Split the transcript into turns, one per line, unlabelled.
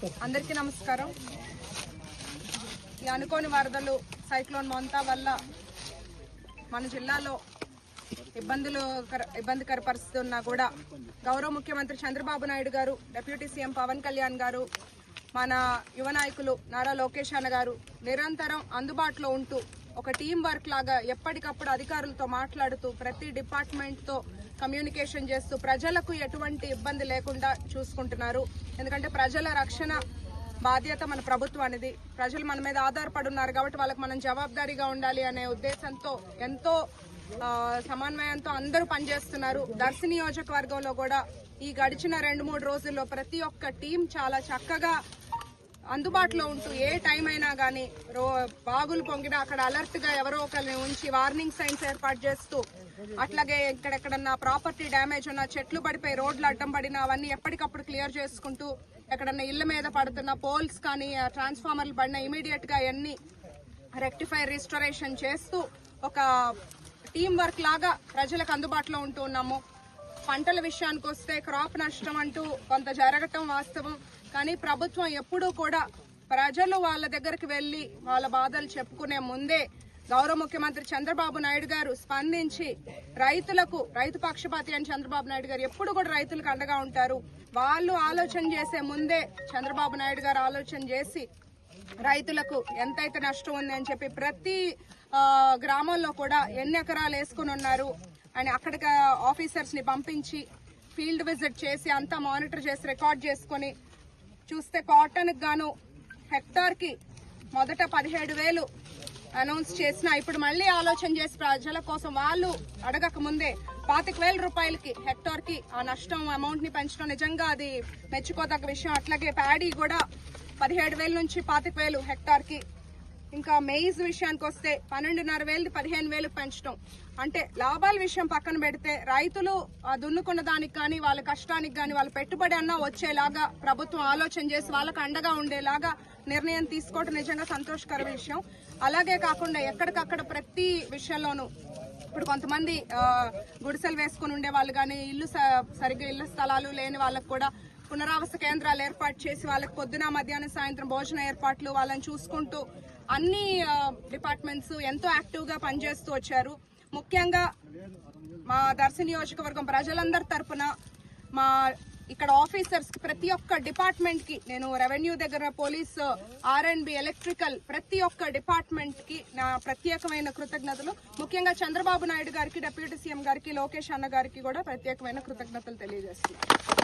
అందరికీ నమస్కారం. ఈ అనుకోని వరదలు సైక్లోన్ మొంతా వల్ల మన జిల్లాలో ఇబ్బందులు కర- ఇబ్బందికర పరిస్థితి ఉన్నా కూడా గౌరవ ముఖ్యమంత్రి చంద్రబాబు నాయుడు గారు డిప్యూటీ సీఎం పవన్ కళ్యాణ్ గారు మన యువ నాయకులు నారా లోకేష్ అన్న గారు నిరంతరం అందుబాటులో ఉంటూ ఒక టీం వర్క్ లాగా ఎప్పటికప్పుడు అధికారులతో మాట్లాడుతూ ప్రతి డిపార్ట్మెంట్తో కమ్యూనికేషన్ చేస్తూ ప్రజలకు ఎటువంటి ఇబ్బంది లేకుండా చూసుకుంటున్నారు. ఎందుకంటే ప్రజల రక్షణ బాధ్యత మన ప్రభుత్వానిది ప్రజలు మన మీద ఆధారపడి ఉన్నారు కాబట్టి వాళ్ళకి మనం జవాబుదారీగా ఉండాలి అనే ఉద్దేశంతో ఎంతో సమన్వయంతో అందరూ పనిచేస్తున్నారు. దర్శి నియోజకవర్గంలో కూడా ఈ గడిచిన రెండు మూడు రోజుల్లో ప్రతి ఒక్క టీం చాలా చక్కగా అందుబాటులో ఉంటూ ఏ టైం అయినా కానీ రో బాగులు పొంగినా అక్కడ అలర్ట్గా ఎవరో ఒకరిని ఉంచి వార్నింగ్ సైన్స్ ఏర్పాటు చేస్తూ అట్లాగే ఎక్కడెక్కడన్నా ప్రాపర్టీ డ్యామేజ్ ఉన్న చెట్లు పడిపోయి రోడ్లు అడ్డం పడినా అవన్నీ ఎప్పటికప్పుడు క్లియర్ చేసుకుంటూ ఎక్కడన్నా ఇళ్ళ మీద పడుతున్న పోల్స్ కానీ ట్రాన్స్ఫార్మర్లు పడిన ఇమీడియట్గా అన్ని రెక్టిఫై రిస్టరేషన్ చేస్తూ ఒక టీం వర్క్ లాగా ప్రజలకు అందుబాటులో ఉంటూ ఉన్నాము. పంటల విషయానికి వస్తే క్రాప్ నష్టం అంటూ కొంత జరగటం వాస్తవం. కానీ ప్రభుత్వం ఎప్పుడూ కూడా ప్రజలు వాళ్ళ దగ్గరికి వెళ్ళి వాళ్ళ బాధలు చెప్పుకునే ముందే గౌరవ ముఖ్యమంత్రి చంద్రబాబు నాయుడు గారు స్పందించి రైతులకు రైతు పక్షపాతి అని చంద్రబాబు నాయుడు గారు ఎప్పుడు కూడా రైతులకు అండగా ఉంటారు. వాళ్ళు ఆలోచన చేసే ముందే చంద్రబాబు నాయుడు గారు ఆలోచన చేసి రైతులకు ఎంతైతే నష్టం ఉంది అని చెప్పి ప్రతి గ్రామంలో కూడా ఎన్ని ఎకరాలు వేసుకుని ఉన్నారు అని అక్కడికి ఆఫీసర్స్ని పంపించి ఫీల్డ్ విజిట్ చేసి అంతా మానిటర్ చేసి రికార్డ్ చేసుకొని చూస్తే కాటన్ గాను హెక్టార్కి మొదట పదిహేడు వేలు అనౌన్స్ చేసిన ఇప్పుడు మళ్ళీ ఆలోచన చేసి ప్రజల కోసం వాళ్ళు అడగక ముందే పాతిక వేల రూపాయలకి హెక్టార్కి ఆ నష్టం అమౌంట్ని పెంచడం నిజంగా అది మెచ్చుకోదగ్గ విషయం. అట్లాగే ప్యాడీ కూడా పదిహేడు వేల నుంచి పాతిక వేలు హెక్టార్కి ఇంకా మెయిజ్ విషయానికి వస్తే పన్నెండున్నర వేలు పదిహేను వేలు పెంచడం అంటే లాభాల విషయం పక్కన పెడితే రైతులు దున్నుకున్న దానికి కానీ వాళ్ళ కష్టానికి కానీ వాళ్ళ పెట్టుబడి అన్నా వచ్చేలాగా ప్రభుత్వం ఆలోచన చేసి వాళ్ళకు అండగా ఉండేలాగా నిర్ణయం తీసుకోవడం నిజంగా సంతోషకర విషయం. అలాగే కాకుండా ఎక్కడికక్కడ ప్రతి విషయంలోనూ ఇప్పుడు కొంతమంది గుడిసెలు వేసుకుని ఉండే వాళ్ళు కానీ ఇల్లు స- సరిగ్గా ఇళ్ళ స్థలాలు లేని వాళ్ళకు కూడా పునరావాస కేంద్రాలు ఏర్పాటు చేసి వాళ్ళకి పొద్దున మధ్యాహ్నం సాయంత్రం భోజన ఏర్పాట్లు వాళ్ళని చూసుకుంటూ అన్ని డిపార్ట్మెంట్స్ ఎంతో యాక్టివ్గా పనిచేస్తూ వచ్చారు. ముఖ్యంగా మా దర్శి నియోజకవర్గం ప్రజలందరి తరపున మా ఇక్కడ ఆఫీసర్స్ ప్రతి ఒక్క డిపార్ట్మెంట్కి నేను రెవెన్యూ దగ్గర police R and B electrical ప్రతి ఒక్క డిపార్ట్మెంట్కి నా ప్రత్యేకమైన కృతజ్ఞతలు. ముఖ్యంగా చంద్రబాబు నాయుడు గారికి డిప్యూటీ సీఎం గారికి లోకేష్ అన్న గారికి కూడా ప్రత్యేకమైన కృతజ్ఞతలు తెలియజేస్తున్నాను.